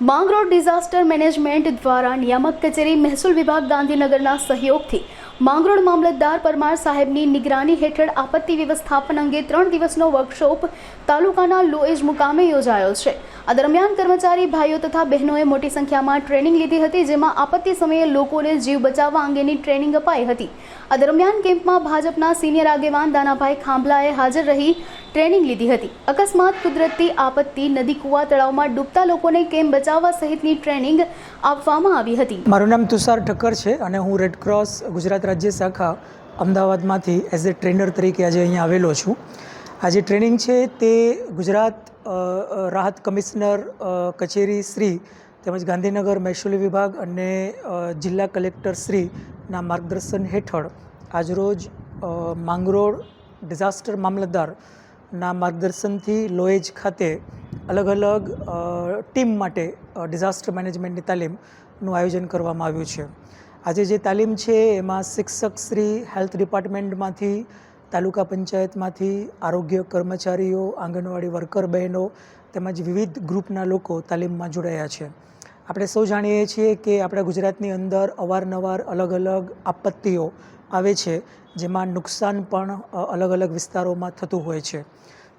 Mangrol disaster management દ્વારા નિયામક કચેરી મહેસૂલ વિભાગ ગાંધીનગરના સહયોગથી માંગરોળ મામલતદાર પરમાર સાહેબની નિગરાની હેઠળ આપત્તિ વ્યવસ્થાપન અંગે ત્રણ દિવસનો વર્કશોપ તાલુકાના લોએજ મુકામે યોજાયો છે. આ દરમિયાન કર્મચારી, ભાઈઓ તથા બહેનોએ મોટી સંખ્યામાં ટ્રેનિંગ લીધી હતી, જેમાં આપત્તિ સમયે લોકોને જીવ બચાવવા અંગેની ટ્રેનિંગ અપાઈ હતી. આ દરમિયાન કેમ્પમાં ભાજપના સિનિયર આગેવાન દાનાભાઈ ખાંભલાએ હાજર રહી ટ્રેનિંગ લીધી હતી. અકસ્માત, કુદરતી આપત્તિ, નદી, કુવા તળાવમાં ડૂબતા લોકોને કેમ બચાવવા સહિતની ટ્રેનિંગ આપવામાં આવી હતી? મારું નામ તુષાર ઠક્કર છે અને હું રેડ ક્રોસ ગુજરાત રાજ્ય શાખા અમદાવાદમાંથી એઝ એ ટ્રેનર તરીકે આજે અહીંયા આવેલો છું. આ જે ટ્રેનિંગ છે તે ગુજરાત રાહત કમિશનર કચેરી શ્રી તેમજ ગાંધીનગર મહેસૂલી વિભાગ અને જિલ્લા કલેક્ટર શ્રીના માર્ગદર્શન હેઠળ આજરોજ માંગરોળ ડિઝાસ્ટર મામલતદારના માર્ગદર્શનથી લોએજ ખાતે અલગ અલગ ટીમ માટે ડિઝાસ્ટર મેનેજમેન્ટની તાલીમનું આયોજન કરવામાં આવ્યું છે. આજે જે તાલીમ છે, એમાં શિક્ષક શ્રી, હેલ્થ ડિપાર્ટમેન્ટમાંથી, તાલુકા પંચાયતમાંથી આરોગ્ય કર્મચારીઓ, આંગણવાડી વર્કર બહેનો તેમજ વિવિધ ગ્રુપના લોકો તાલીમમાં જોડાયા છે. આપણે સૌ જાણીએ છીએ કે આપણા ગુજરાતની અંદર અવારનવાર અલગ અલગ આપત્તિઓ આવે છે, જેમાં નુકસાન પણ અલગ અલગ વિસ્તારોમાં થતું હોય છે.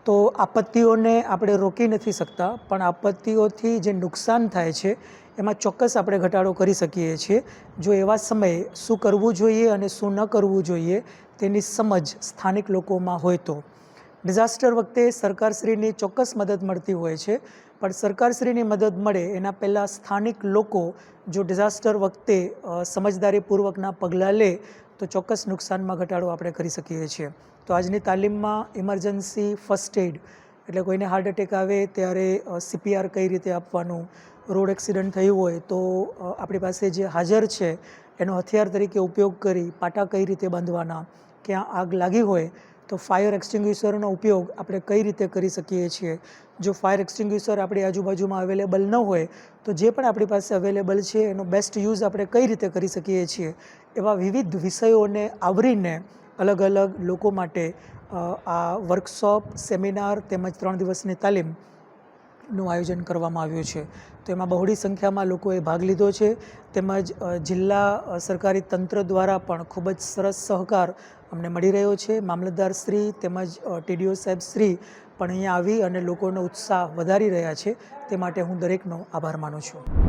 તો આપત્તિઓને આપણે રોકી નથી શકતા, પણ આપત્તિઓથી જે નુકસાન થાય છે, એમાં ચોક્કસ આપણે ઘટાડો કરી શકીએ છીએ. જો એવા સમયે શું કરવું જોઈએ અને શું ન કરવું જોઈએ, તેની સમજ સ્થાનિક લોકોમાં હોય તો. ડિઝાસ્ટર વખતે સરકારશ્રીની ચોક્કસ મદદ મળતી હોય છે. પણ સરકારશ્રીની મદદ મળે એના પહેલાં સ્થાનિક લોકો જો ડિઝાસ્ટર વખતે સમજદારીપૂર્વકના પગલાં લે, તો ચોક્કસ નુકસાનમાં ઘટાડો આપણે કરી શકીએ છીએ. તો આજની તાલીમમાં ઇમરજન્સી ફર્સ્ટ એડ એટલે કોઈને હાર્ટ એટેક આવે ત્યારે સીપીઆર કઈ રીતે આપવાનું, રોડ એક્સિડન્ટ થયું હોય તો આપણી પાસે જે હાજર છે, એનો હથિયાર તરીકે ઉપયોગ કરી પાટા કઈ રીતે બાંધવાના, ક્યાં આગ લાગી હોય તો ફાયર એક્સટિંગ્વિશરનો ઉપયોગ આપણે કઈ રીતે કરી શકીએ છીએ? જો ફાયર એક્સટિંગ્વિશર આપણી આજુબાજુમાં અવેલેબલ ન હોય, તો જે પણ આપણી પાસે અવેલેબલ છે, એનો બેસ્ટ યુઝ આપણે કઈ રીતે કરી શકીએ છીએ? એવા વિવિધ વિષયોને આવરીને અલગ અલગ લોકો માટે આ વર્કશોપ સેમિનાર તેમજ ત્રણ દિવસની તાલીમ નું આયોજન કરવામાં આવ્યું છે. તો એમાં બહોળી સંખ્યામાં લોકોએ ભાગ લીધો છે. તેમજ જિલ્લા સરકારી તંત્ર દ્વારા પણ ખૂબ જ સરસ સહકાર અમને મળી રહ્યો છે. મામલતદાર શ્રી તેમજ ટીડીઓ સાહેબ શ્રી પણ અહીંયા આવી અને લોકોનો ઉત્સાહ વધારી રહ્યા છે. તે માટે હું દરેકનો આભાર માનું છું.